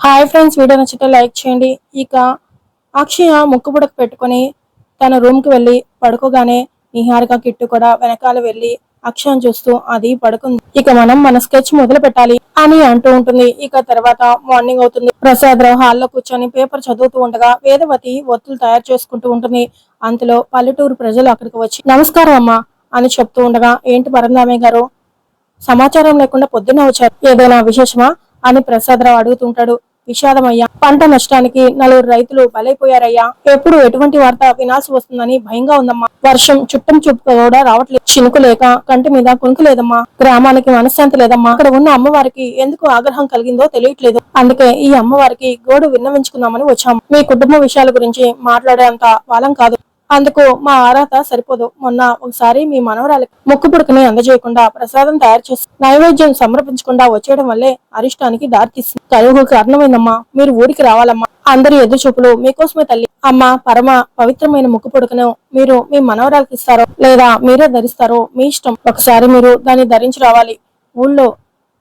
Hi friends video నచ్చితే like చేయండి. ఇక అక్షయ ముక్కు పుడక పెట్టుకొని తన రూమ్కి వెళ్ళి పడుకోగానే నిహారిక కిట్టు కూడా వెనకాల వెళ్ళి అక్షయం చూస్తూ అది పడుకుంది. ఇక మనం మన స్కెచ్ మొదలు పెట్టాలి అని అంటూ ఉంటుంది. ఇక తర్వాత మార్నింగ్ అవుతుంది. ప్రసాద్ రావు హాల్లో కూర్చొని పేపర్ చదువుతూ ఉండగా వేదవతి ఒత్తులు తయారు చేసుకుంటూ ఉంటుంది. అంతలో పల్లెటూరు ప్రజలు అక్కడికి వచ్చి నమస్కారం అమ్మా అని చెప్తూ ఉండగా ఏంటి పరందామయ్య గారు? సమాచారం లేకుండా పొద్దున్న వచ్చారు. ఏదైనా విశేషమా? అని ప్రసాదరావు అడుగుతుంటాడు విషాదమయ్యా. పంట నష్టానికి నలుగురు రైతులు బలైపోయారయ్యా. ఎప్పుడు ఎటువంటి వార్త వినాల్సి వస్తుందని భయంగా ఉందమ్మా. వర్షం చుట్టం చూపు కూడా రావట్లేదు. చినుకు లేక కంటి మీద కునుకు లేదమ్మా. గ్రామానికి మనశ్శాంతి లేదమ్మా. అక్కడ ఉన్న అమ్మవారికి ఎందుకు ఆగ్రహం కలిగిందో తెలియట్లేదు. అందుకే ఈ అమ్మవారికి గోడు విన్నవించుకుందామని వచ్చాం మీ కుటుంబ విషయాల గురించి మాట్లాడేంత వాళ్ళం కాదు. అందుకు మా ఆరాత సరిపోదు. మొన్న ఒకసారి మీ మనవరాలకి ముక్కు పుడకని అందజేయకుండా ప్రసాదం తయారు చేసి నైవేద్యం సమర్పించకుండా వచ్చేయడం వల్లే అరిష్టానికి దారితీస్తుంది కలుగుకి కారణమైందమ్మా. మీరు ఊరికి రావాలమ్మా. అందరి ఎదురు చూపులు మీకోసమే తల్లి. అమ్మ పరమ పవిత్రమైన ముక్కు పుడకను మీరు మీ మనవరాలకి ఇస్తారో లేదా మీరే ధరిస్తారో మీ ఇష్టం. ఒకసారి మీరు దాన్ని ధరించి రావాలి. ఊళ్ళో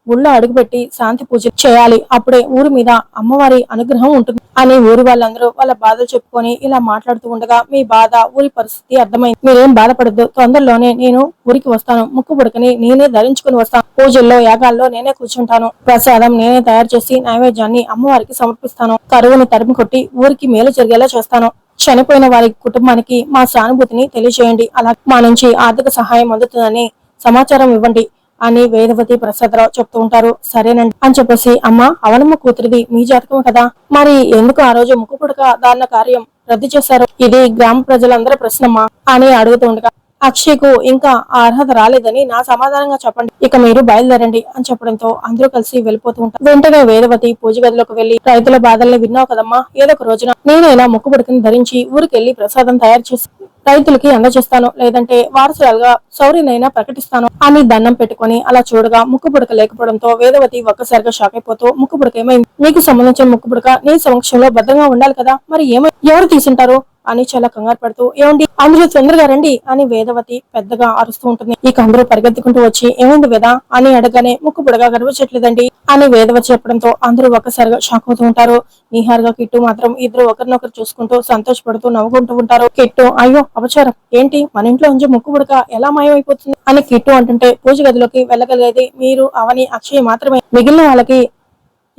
ఊళ్ళో అడుగుపెట్టి శాంతి పూజ చేయాలి. అప్పుడే ఊరి మీద అమ్మవారి అనుగ్రహం ఉంటుంది. అని ఊరి వాళ్ళందరూ వాళ్ళ బాధలు చెప్పుకొని ఇలా మాట్లాడుతూ ఉండగా మీ బాధ ఊరి పరిస్థితి అర్థమైంది. మీరేం బాధపడద్దు. తొందరలోనే నేను ఊరికి వస్తాను. ముక్కు పుడకని నేనే ధరించుకుని వస్తాను. పూజల్లో యాగాల్లో నేనే కూర్చుంటాను. ప్రసాదం నేనే తయారు చేసి నైవేద్యాన్ని అమ్మవారికి సమర్పిస్తాను. కరువుని తరిమి కొట్టి ఊరికి మేలు జరిగేలా చేస్తాను. చనిపోయిన వారి కుటుంబానికి మా సానుభూతిని తెలియజేయండి. అలా మా నుంచి ఆర్థిక సహాయం అందుతుందని సమాచారం ఇవ్వండి. అని వేదవతి ప్రసాదరావు చెప్తూ ఉంటారు. సరేనండి అని చెప్పేసి అమ్మ అవనమ్మ కూతురిది మీ జాతకం కదా? మరి ఎందుకు ఆ రోజు ముక్కు పుడక దాన్న కార్యం రద్దు చేశారు? ఇది గ్రామ ప్రజలందరి ప్రశ్నమ్మా అని అడుగుతూ ఉండగా అక్షయ్కు ఇంకా ఆ అర్హత రాలేదని నా సమాధానంగా చెప్పండి. ఇక మీరు బయలుదేరండి అని చెప్పడంతో అందరూ కలిసి వెళ్ళిపోతూ ఉంటారు. వెంటనే వేదవతి పూజ గదిలోకి వెళ్ళి రైతుల బాధల్ని విన్నావు కదమ్మా ఏదో ఒక రోజున నేనైనా ముక్కు పుడకని ధరించి ఊరికెళ్ళి ప్రసాదం తయారు చేసి రైతులకి అందజేస్తాను. లేదంటే వారసురాలుగా సౌర్యనైనా ప్రకటిస్తాను అని దండం పెట్టుకొని అలా చూడగా ముక్కు పుడక లేకపోవడంతో వేదవతి ఒక్కసారిగా షాక్ అయిపోతూ ముక్కు పుడక ఏమైంది? నీకు సంబంధించిన ముక్కు పుడక నీ సమక్షంలో భద్రంగా ఉండాలి కదా. మరి ఏమై? ఎవరు తీసుంటారు? అని చాలా కంగారు పడుతూ ఏమండి? అందరూ తొందరగా రండి అని వేదవతి పెద్దగా అరుస్తూ ఉంటుంది. ఇక అందరూ పరిగెత్తుకుంటూ వచ్చి ఏమైంది వేద అని అడగనే ముక్కు బుడగా గడవచ్చట్లేదండి అని వేదవతి చెప్పడంతో అందరూ ఒక్కసారిగా షాక్ అవుతూ ఉంటారు. నిహార్గా కిట్టు మాత్రం ఇద్దరు ఒకరినొకరు చూసుకుంటూ సంతోషపడుతూ నవ్వుకుంటూ ఉంటారు. కిట్టు అయ్యో అపచారం. ఏంటి? మన ఇంట్లో నుంచి ముక్కు బుడక ఎలా మాయమైపోతుంది? అని కిట్టు అంటుంటే పూజ గదిలోకి వెళ్ళగలిగేది మీరు అవని అక్షయ్ మాత్రమే. మిగిలిన వాళ్ళకి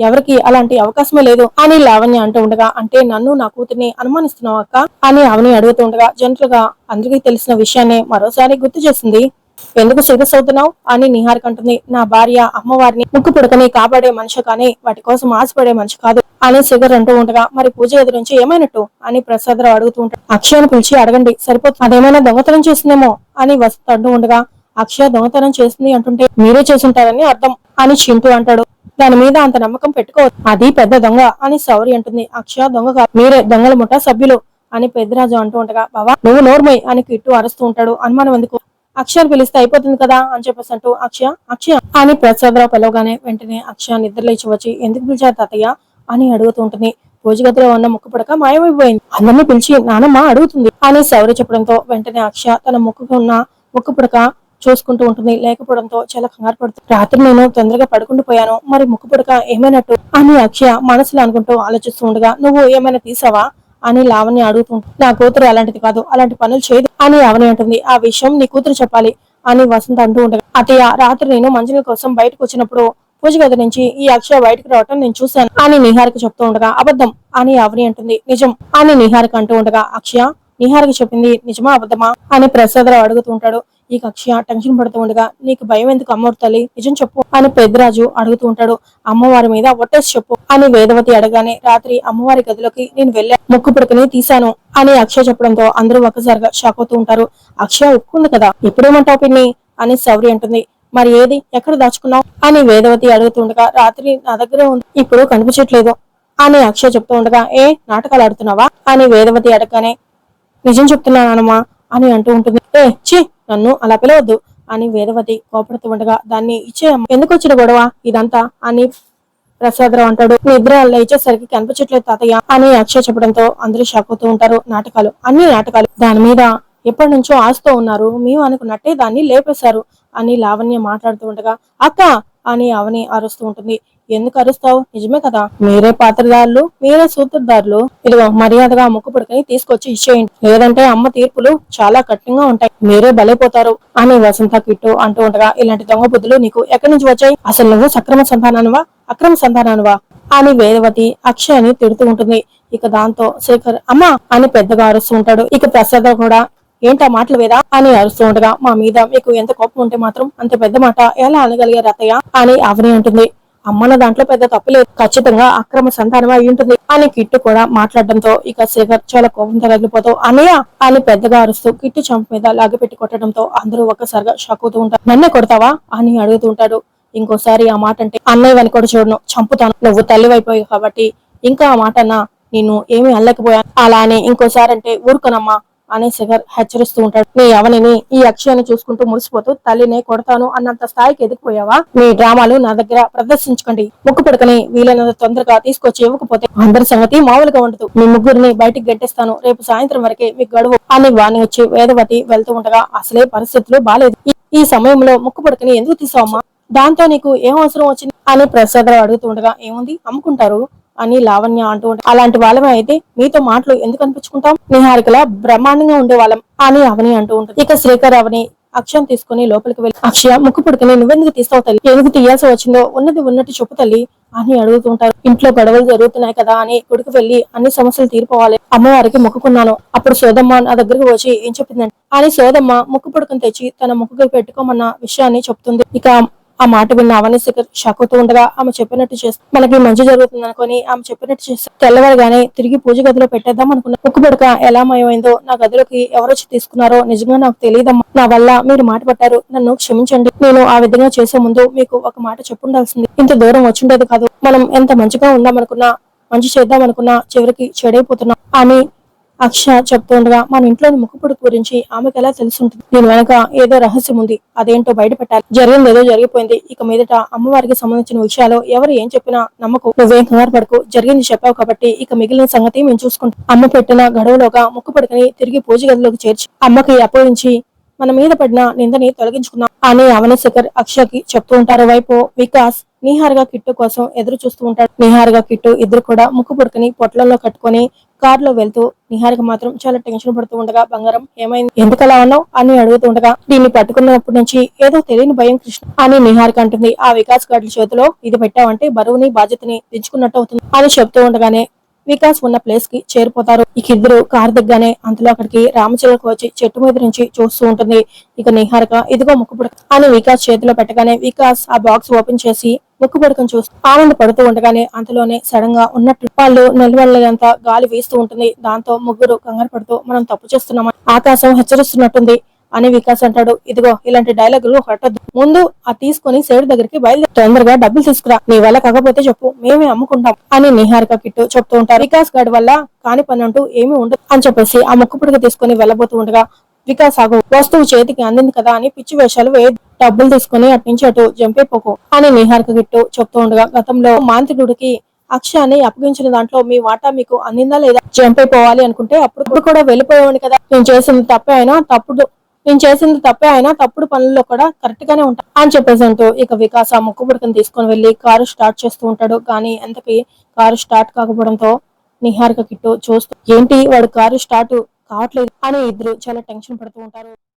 ఎవరికి అలాంటి అవకాశమే లేదు అని లావణ్య అంటూ ఉండగా అంటే నన్ను నా కూతుర్ని అనుమానిస్తున్నావు అక్క? అని అవని అడుగుతూ ఉండగా జంటలుగా అందరికీ తెలిసిన విషయాన్ని మరోసారి గుర్తు చేసింది. ఎందుకు సీరియస్ అవుతున్నావు? అని నిహారిక అంటుంది. నా భార్య అమ్మవారిని ముక్కు పుడకని కాపాడే మనిషి కానీ వాటి కోసం ఆశపడే మనిషి కాదు అని సిగర్ అంటూ ఉండగా మరి పూజ ఎదురుంచి ఏమైనట్టు? అని ప్రసాదరావు అడుగుతూ ఉంటాడు. అక్షయాన్ని పిలిచి అడగండి సరిపోతుంది. అదేమైనా దొంగతనం చేసిందేమో? అని వస్తూ ఉండగా అక్షయ దొంగతనం చేసింది అంటుంటే మీరే చేసుంటారని అర్థం అని చింటూ అంటాడు. దాని మీద అంత నమ్మకం పెట్టుకో అది పెద్ద దొంగ అని సౌరి అంటుంది. అక్షయ దొంగ కాదు మీరే దొంగల ముఠా సభ్యులు అని పెద్దరాజు అంటూ ఉండగా బావా నువ్వు నోర్మై అని కిట్టు అరుస్తూ ఉంటాడు. అనుమానం ఎందుకు? అక్షయ్ పిలిస్తే అయిపోతుంది కదా అని చెప్పేసి అంటూ అక్షయ అక్షయ అని ప్రసాదరావు పిలవగానే వెంటనే అక్షయ నిద్రలేచి వచ్చి ఎందుకు పిలిచారు తాతయ్య? అని అడుగుతూ ఉంటుంది. పూజ ఉన్న ముక్కు పుడక మాయమైపోయింది. అందరినీ పిలిచి నానమ్మ అడుగుతుంది అని సౌరి చెప్పడంతో వెంటనే అక్షయ తన ముక్కుకు ఉన్న ముక్కు పుడక చూసుకుంటూ ఉంటుంది. లేకపోవడంతో చాలా కంగారు పడుతుంది రాత్రి నేను తొందరగా పడుకుంటూ పోయాను. మరి ముక్కు పుడక ఏమైనట్టు? అని అక్షయ మనసులో అనుకుంటూ ఆలోచిస్తూ ఉండగా నువ్వు ఏమైనా తీసావా? అని లావణ్య అడుగుతుంటుంది నా కూతురు అలాంటిది కాదు. అలాంటి పనులు చేయదు. అని లావణ్య అంటుంది. ఆ విషయం నీ కూతురు చెప్పాలి. అని వసంత అంటూ ఉండగా అతయ్య రాత్రి నేను మంచినీళ్ళ కోసం బయటకు వచ్చినప్పుడు పూజ గది నుంచి ఈ అక్షయ బయటకు రావటం నేను చూశాను. అని నిహారిక చెప్తూ ఉండగా అబద్ధం. అని అవని అంటుంది. నిజం. అని నిహారిక అంటూ ఉండగా అక్షయ నిహారిక చెప్పింది నిజమా అబద్ధమా? అని ప్రసాదరావు అడుగుతూ ఉంటాడు. ఈ కక్ష టెన్షన్ పడుతూ ఉండగా నీకు భయం ఎందుకు అమ్మవారి తల్లి? నిజం చెప్పు అని పెద్దరాజు అడుగుతూ ఉంటాడు. అమ్మవారి మీద ఒట్టేసి చెప్పు అని వేదవతి అడగానే రాత్రి అమ్మవారి గదిలోకి నేను వెళ్ళా ముక్కు పుడకని తీశాను అని అక్షయ చెప్పడంతో అందరూ ఒక్కసారిగా షాక్ అవుతూ ఉంటారు. అక్షయ ఒప్పుకుంది కదా ఇప్పుడేమంటావు పిన్ని? అని సౌరి అంటుంది. మరి ఏది? ఎక్కడ దాచుకున్నావు? అని వేదవతి అడుగుతుండగా రాత్రి నా దగ్గరే ఉంది ఇప్పుడు కనిపించట్లేదు అని అక్షయ్ చెప్తూ ఉండగా ఏ నాటకాలు ఆడుతున్నావా? అని వేదవతి అడగగానే నిజం చెప్తున్నానమ్మా అని అంటూ ఉంటుంది. ఏ ఛీ నన్ను అలా పిలవద్దు అని వేదవతి కోపడుతూ ఉండగా దాన్ని ఇచ్చే ఎందుకు వచ్చిన గొడవ? ఇదంతా అని ప్రసాదరావు అంటాడు. నిద్ర లేచేసరికి కనిపించట్లేదు తాతయ్య అని అక్షయ్ చెప్పడంతో అందరూ షాక్ అవుతూ ఉంటారు. నాటకాలు అన్ని నాటకాలు. దాని మీద ఎప్పటి నుంచో ఆశతో ఉన్నారు. మేము అనుకున్నట్టే దాన్ని లేపేశారు అని లావణ్య మాట్లాడుతూ ఉండగా అక్క అని అవని అరుస్తూ ఉంటుంది. ఎందుకు అరుస్తావు? నిజమే కదా. మీరే పాత్రదారులు మీరే సూత్రధారులు. ఇదిగో మర్యాదగా ముక్కు పడుకుని తీసుకొచ్చి ఇచ్చేయండి. లేదంటే అమ్మ తీర్పులు చాలా కఠినంగా ఉంటాయి. మీరే బలైపోతారు. అని వసంత కిట్టు అంటూ ఉండగా ఇలాంటి దొంగ బుద్ధులు నీకు ఎక్కడి నుంచి వచ్చాయి? అసలు నువ్వు సక్రమ సంతానానువా? అక్రమ సంతానానువా? అని వేదవతి అక్షయని తిడుతూ ఉంటుంది. ఇక దాంతో శేఖర్ అమ్మా అని పెద్దగా అరుస్తూ ఉంటాడు. ఇక ప్రసాద్ కూడా ఏంటా మాటలు వేదా? అని అరుస్తూ ఉండగా మా మీద మీకు ఎంత కోపం ఉంటే మాత్రం అంత పెద్ద మాట ఎలా అనగలిగారు అత్తయ్య? అని అవని ఉంటుంది అమ్మన దాంట్లో పెద్ద తప్పులేదు ఖచ్చితంగా అక్రమ సంతానం అయి ఉంటుంది. అని కిట్టు కూడా మాట్లాడడంతో ఇక శేఖర్ చాలా కోపంతో రగిలిపోతూ అన్నయ్య అని పెద్దగా అరుస్తూ కిట్టు చంప మీద లాగిపెట్టి కొట్టడంతో అందరూ ఒక్కసారిగా షాక్ అవుతూ ఉంటారు. నన్నే కొడతావా? అని అడుగుతూ ఉంటాడు. ఇంకోసారి ఆ మాట అంటే అన్నయ్య వెనక కూడా చూడను చంపుతాను. నువ్వు తల్లివైపోయావు కాబట్టి ఇంకా ఆ మాట అన్నా నిన్ను ఏమీ అల్లకపోయాను అలా అని ఇంకోసారి అంటే ఊరుకోనమ్మా అని శిఖర్ హెచ్చరిస్తూ ఉంటాడు. నీ అవనిని ఈ అక్షయాన్ని చూసుకుంటూ మురిసిపోతూ తల్లినే కొడతాను అన్నంత స్థాయికి ఎదిగిపోయావా? మీ డ్రామాలు నా దగ్గర ప్రదర్శించకండి. ముక్కు పడుకుని వీలైనంత తొందరగా తీసుకొచ్చి ఇవ్వకపోతే అందరి సంగతి మామూలుగా ఉండదు. మీ ముగ్గురిని బయటికి గట్టిస్తాను. రేపు సాయంత్రం వరకే మీకు గడువు అని వాణి వచ్చి వేదవతి వెళ్తూ ఉండగా అసలే పరిస్థితులు బాలేదు. ఈ- సమయంలో ముక్కు పడకని ఎందుకు తీసావమ్మా? దాంతో నీకు ఏం అవసరం వచ్చింది? అని ప్రసాదరావు అడుగుతుండగా ఏముంది? అమ్ముకుంటారు. అని లావణ్య అంటూ ఉంటే అలాంటి వాళ్ళమే అయితే మీతో మాటలు ఎందుకు అనిపించుకుంటాం? నిహారికల బ్రహ్మాండంగా ఉండేవాళ్ళం. అని అవని అంటూ ఉంటుంది ఇక శ్రీకర్ అవని అక్షయం తీసుకుని లోపలికి వెళ్ళి అక్షయ ముక్కు పుడుకుని నువ్వెందుకు తీస్తావు తల్లి? ఎందుకు తీయాల్సి వచ్చిందో ఉన్నది ఉన్నట్టు చెప్పు తల్లి అని అడుగుతుంటారు. ఇంట్లో గొడవలు జరుగుతున్నాయి కదా అని గుడికి వెళ్ళి అన్ని సమస్యలు తీరిపోవాలి. అమ్మవారికి మొక్కుకున్నాను. అప్పుడు సోదమ్మ నా దగ్గరికి వచ్చి ఏం చెప్పిందంటే అని సోదమ్మ ముక్కు పుడుకుని తెచ్చి తన ముక్కుకి పెట్టుకోమన్న విషయాన్ని చెప్తుంది. ఇక ఆ మాట విన్న అవని శేఖర్ అవుతూ ఉండగా ఆమె చెప్పినట్టు చేస్తే మనకి మంచి జరుగుతుంది అనుకుని ఆమె చెప్పినట్టు చేస్తే తెల్లవారుగానే తిరిగి పూజ గదిలో పెట్టేద్దాం అనుకున్నా ముక్కు పడక ఎలా మాయమైందో నా గదిలోకి ఎవరొచ్చి తీసుకున్నారో నిజంగా నాకు తెలియదమ్మా. నా వల్ల మీరు మాట పట్టారు. నన్ను క్షమించండి. నేను ఆ విధంగా చేసే ముందు మీకు ఒక మాట చెప్పుండాల్సింది. ఇంత దూరం వచ్చిండేది కాదు. మనం ఎంత మంచిగా ఉందామనుకున్నా మంచి చేద్దాం అనుకున్నా చివరికి చెడైపోతున్నాం. అని అక్ష చెప్తుండగా మన ఇంట్లోని ముక్కుపుడు గురించి ఆమెకు ఎలా తెలుసుంటుంది? దీని వెనక ఏదో రహస్యం ఉంది. అదేంటో బయట పెట్టాలి జరిగింది ఏదో జరిగిపోయింది. ఇక మీదట అమ్మవారికి సంబంధించిన విషయాలు ఎవరు ఏం చెప్పినా నమ్మకు. నువ్వేం కంగారు పడకు. జరిగింది చెప్పావు కాబట్టి ఇక మిగిలిన సంగతి మేము చూసుకుంటాం. అమ్మ పెట్టిన గడువులోగా ముక్కు పడుకుని తిరిగి పూజ గదిలోకి చేర్చి అమ్మకి అప్పగించి మన మీద పడిన నిందని తొలగించుకున్నాం. అని అవనశేఖర్ అక్షకి చెప్తూ ఉంటారు. వైపు వికాస్ నిహారిగా కిట్టు కోసం ఎదురు చూస్తూ ఉంటాడు. నిహారిగా కిట్టు ఇద్దరు కూడా ముక్కు పుడుకుని పొట్లలో కట్టుకొని కారులో వెళ్తూ నిహారిక మాత్రం చాలా టెన్షన్ పడుతూ ఉండగా బంగారం ఏమైంది? ఎందుకు అలా ఉన్నావు అని అడుగుతూ ఉండగా దీన్ని పట్టుకున్నప్పటి నుంచి ఏదో తెలియని భయం కృష్ణ అని నిహారిక అంటుంది. ఆ వికాస్ గాడి చేతిలో ఇది పెట్టావంటే బరువుని బాధ్యతని దించుకున్నట్టు అవుతుంది అని చెప్తూ ఉండగానే వికాస్ ఉన్న ప్లేస్కి చేరిపోతారు. ఇక ఇద్దరు కారు దిగ్గానే అంతలో అక్కడికి రామచిలక వచ్చి చెట్టు మీద నుంచి చూస్తూ ఉంటుంది. ఇక నిహారిక ఇదిగో ముక్కుపుడక అని వికాస్ చేతిలో పెట్టగానే వికాస్ ఆ బాక్స్ ఓపెన్ చేసి ముక్కు పుడకను చూస్తూ ఆనంద పడుతూ ఉండగానే అంతలోనే సడన్గా ఉన్నట్టు వాళ్ళు నిలవలేంత గాలి వీస్తూ ఉంటుంది. దాంతో ముగ్గురు కంగారు పడుతూ మనం తప్పు చేస్తున్నామని ఆకాశం హెచ్చరిస్తున్నట్టుంది. అని వికాస్ అంటాడు. ఇదిగో ఇలాంటి డైలాగులు కొట్టద్దు ముందు ఆ తీసుకొని సేడు దగ్గరికి బయలుదేరి. తొందరగా డబ్బులు తీసుకురా. నీ వల్ల కాకపోతే చెప్పు. మేమే అమ్ముకుంటాం అని నిహారిక కిట్టు చెప్తూ ఉంటారు. వికాస్ గడ్ వల్ల కాని పని అంటూ ఏమీ ఉండదు అని చెప్పేసి ఆ ముక్కు పుడక తీసుకుని వెళ్ళబోతూ ఉండగా వికాస్ ఆగు. వస్తువు చేతికి అందింది కదా అని పిచ్చి వేషాలు వే డబ్బులు తీసుకుని అటు నుంచి అటు జంపేపోకు అని నిహారిక గిట్టు చెప్తూ ఉండగా గతంలో మాంత్రికుడికి అక్షయాన్ని అప్పగించిన దాంట్లో మీ వాటా మీకు అందిందా లేదా? జంప్ అయిపోవాలి అనుకుంటే అప్పుడు కూడా వెళ్ళిపోయేవాడిని కదా. నేను చేసింది తప్పే అయినా తప్పుడు నేను చేసింది తప్పే అయినా తప్పుడు పనుల్లో కూడా కరెక్ట్ గానే ఉంటాను అని చెప్పేసి అంటూ ఇక వికాస్ ఆ ముక్కు తీసుకొని వెళ్ళి కారు స్టార్ట్ చేస్తూ ఉంటాడు. కానీ ఎంతకి కారు స్టార్ట్ కాకపోవడంతో నిహారిక కిట్టు చూస్తూ ఏంటి వాడు కారు స్టార్ట్ కావట్లేదు అని ఇద్దరు చాలా టెన్షన్ పడుతూ ఉంటారు.